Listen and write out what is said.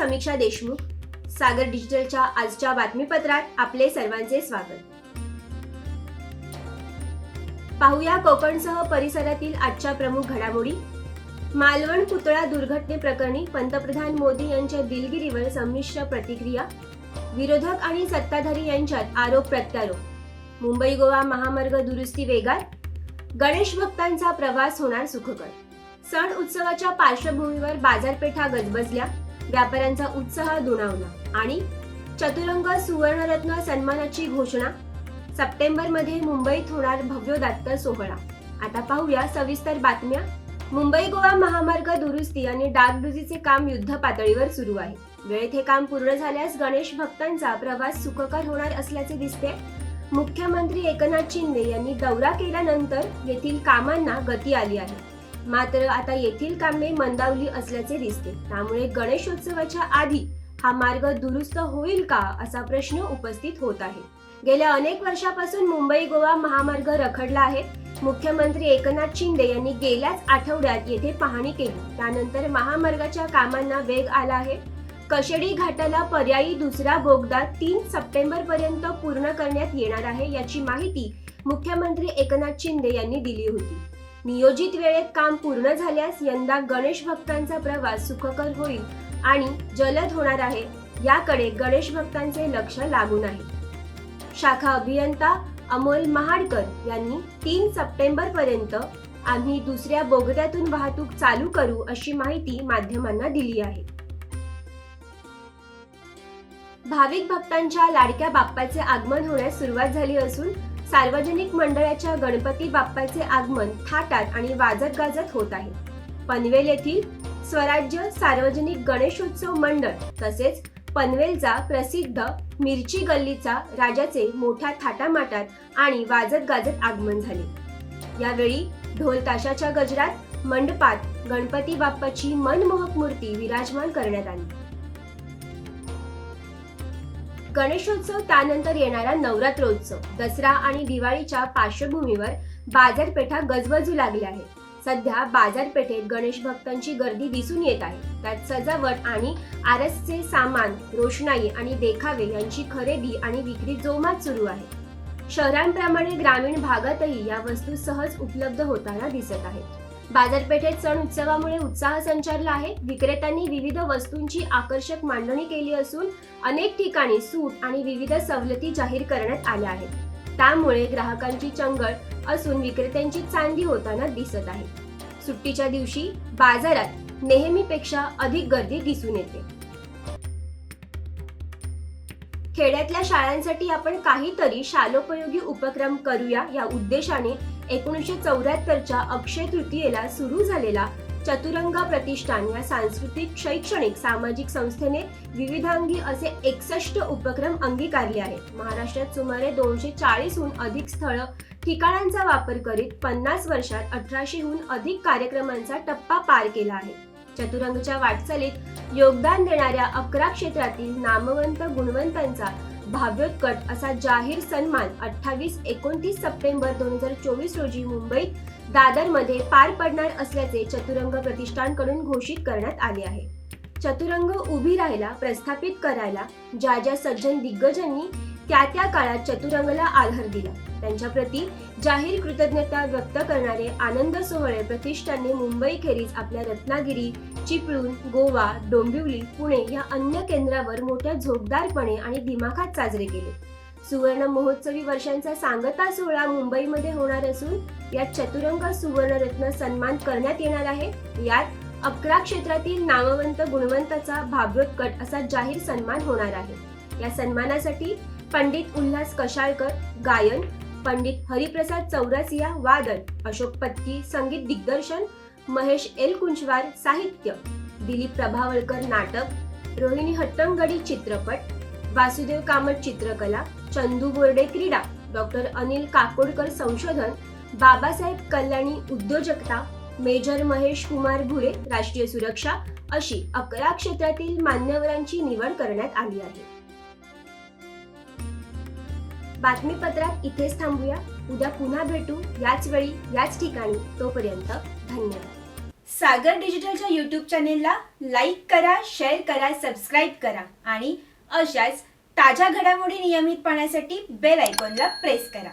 समीक्षा देशमुख सागर डिजिटलच्या आजच्या बातमीपत्रात आपले सर्वांचे स्वागत. पाहूया कोकणसह परिसरातील आजच्या प्रमुख घडामोडी. मालवण पुतळा दुर्घटनेप्रकरणी पंतप्रधान मोदी यांच्या दिलगिरीवर संमिश्र प्रतिक्रिया. विरोधक आणि सत्ताधारी यांच्यात आरोप प्रत्यारोप. मुंबई गोवा महामार्ग दुरुस्ती वेगात. गणेश भक्तांचा प्रवास होणार सुखकर. सण उत्सवाच्या पार्श्वभूमीवर बाजारपेठा गजबजल्या. व्यापाऱ्यांचा उत्साह दुणावला. आणि चतुरंग सुवर्णरत्न सन्मानाची घोषणा. सप्टेंबरमध्ये मुंबईत होणार भव्योदात्त सोहळा. आता पाहूया सविस्तर बातम्या. मुंबई गोवा महामार्ग दुरुस्ती आणि डागडुजीचे काम युद्ध पातळीवर सुरू आहे. वेळेत हे काम पूर्ण झाल्यास गणेश भक्तांचा प्रवास सुखकर होणार असल्याचे दिसते. मुख्यमंत्री एकनाथ शिंदे यांनी दौरा केल्यानंतर येथील कामांना गती आली आहे. मात्र आता येथील कामे मंदावली असल्याचे दिसते. त्यामुळे गणेशोत्सवाच्या आधी हा मार्ग दुरुस्त होईल का असा प्रश्न उपस्थित होत आहे. गेल्या अनेक वर्षापासून मुंबई गोवा महामार्ग रखडला आहे. मुख्यमंत्री एकनाथ शिंदे यांनी गेल्याच आठवड्यात येथे पाहणी केली. त्यानंतर महामार्गाच्या कामांना वेग आला आहे. कशेडी घाटाला पर्यायी दुसरा बोगदा तीन सप्टेंबर पर्यंत पूर्ण करण्यात येणार आहे याची माहिती मुख्यमंत्री एकनाथ शिंदे यांनी दिली होती. नियोजित वेळेत काम पूर्ण झाल्यास यंदा गणेश भक्तांचा प्रवास सुखकर होईल आणि जलद होणार आहे. याकडे गणेश भक्तांचे लक्ष लागून आहे. शाखा अभियंता अमोल महाडकर यांनी तीन सप्टेंबर पर्यंत आम्ही दुसऱ्या बोगद्यातून वाहतूक चालू करू अशी माहिती माध्यमांना दिली आहे. भाविक भक्तांच्या लाडक्या बाप्पाचे आगमन होण्यास सुरुवात झाली असून सार्वजनिक मंडळाच्या गणपती बाप्पाचे आगमन थाटात आणि वाजत गाजत होत आहे. पनवेल येथील स्वराज्य सार्वजनिक गणेशोत्सव मंडळ तसेच पनवेलचा प्रसिद्ध मिरची गल्लीचा राजाचे मोठ्या थाटामाटात आणि वाजत गाजत आगमन झाले. यावेळी ढोल ताशाच्या गजरात मंडपात गणपती बाप्पाची मनमोहक मूर्ती विराजमान करण्यात आली. गणेशोत्सव त्यानंतर येणारा नवरात्रोत्सव. दसरा आणि दिवाळीच्या पार्श्वभूमीवर बाजारपेठा गजबजू लागल्या आहेत. सध्या बाजारपेठेत गणेश भक्तांची गर्दी दिसून येत आहे. त्यात सजावट आणि आरसचे सामान रोषणाई आणि देखावे यांची खरेदी आणि विक्री जोमात सुरू आहे. शहरांप्रमाणे ग्रामीण भागातही या वस्तू सहज उपलब्ध होताना दिसत आहेत. बाजारपेठेत सण उत्सवामुळे उत्साह संचारला आहे. विक्रेत्यांनी विविध वस्तूंची आकर्षक मांडणी केली असून अनेक ठिकाणी सूट आणि विविध सवलती जाहीर करण्यात आल्या आहेत. त्यामुळे ग्राहकांची चंगळ असून विक्रेत्यांची चांदी होताना दिसत आहे. सुट्टीच्या दिवशी बाजारात नेहमीपेक्षा अधिक गर्दी दिसून येते. खेड्यातल्या शाळांसाठी आपण काहीतरी शालोपयोगी उपक्रम करूया. या उद्देशाने एकोणीसशे चौऱ्याहत्तरच्या अक्षय तृतीयेला सुरू झालेला चतुरंग प्रतिष्ठान या सांस्कृतिक शैक्षणिक सामाजिक संस्थेने विविधांगी असे एकसष्ट उपक्रम अंगीकारले आहेत. महाराष्ट्रात सुमारे दोनशे चाळीसहून अधिक स्थळ ठिकाणांचा वापर करीत पन्नास वर्षात अठराशेहून अधिक कार्यक्रमांचा टप्पा पार केला आहे. चतुरंगच्या वाटचालीत योगदान देणाऱ्या अकरा क्षेत्रातील नामवंत गुणवंतांचा भाव्योत्कट असा जाहीर सन्मान अठ्ठावीस एकोणतीस सप्टेंबर दोन हजार चोवीस रोजी मुंबईत दादरमध्ये पार पडणार असल्याचे चतुरंग प्रतिष्ठानकडून घोषित करण्यात आले आहे. चतुरंग उभी राहायला प्रस्थापित करायला ज्या ज्या सज्जन दिग्गजांनी त्या त्या काळात चतुरंगला आधार दिला. त्यांच्याप्रती जाहीर कृतज्ञता व्यक्त करणारे आनंद सोहळे प्रतिष्ठानने मुंबईखेरीज आपल्या रत्नागिरी चिपळूण गोवा डोंबिवली पुणे या अन्य केंद्रावर मोठ्या झोपदारपणे आणि दिमाखात साजरे केले. सुवर्ण महोत्सवी वर्षांचा सांगता सोहळा मुंबईमध्ये होणार असून यात चतुरंग सुवर्णरत्न सन्मान करण्यात येणार आहे. यात अकरा क्षेत्रातील नामवंत गुणवंताचा भाव्योत्कट असा जाहीर सन्मान होणार आहे. या सन्मानासाठी पंडित उल्हास कशाळकर गायन पंडित हरिप्रसाद चौरसिया वादन अशोक पत्की संगीत दिग्दर्शन महेश एल कुंजवार साहित्य दिलीप प्रभावळकर नाटक रोहिणी हट्टंगडी चित्रपट वासुदेव कामत चित्रकला चंदू बोर्डे क्रीडा डॉक्टर अनिल काकोडकर संशोधन बाबासाहेब कल्याणी उद्योजकता मेजर महेश कुमार भुरे राष्ट्रीय सुरक्षा अशी अकरा क्षेत्रातील मान्यवरांची निवड करण्यात आली आहे. बातमीपत्रात इथेच थांबूया. उद्या पुन्हा भेटू. याच वेळी याच ठिकाणी. तोपर्यंत धन्यवाद. सागर डिजिटलच्या यूट्यूब चॅनेलला लाईक करा शेअर करा सबस्क्राईब करा आणि अशाच ताज्या घडामोडी नियमित पाहण्यासाठी बेल आयकॉनला प्रेस करा.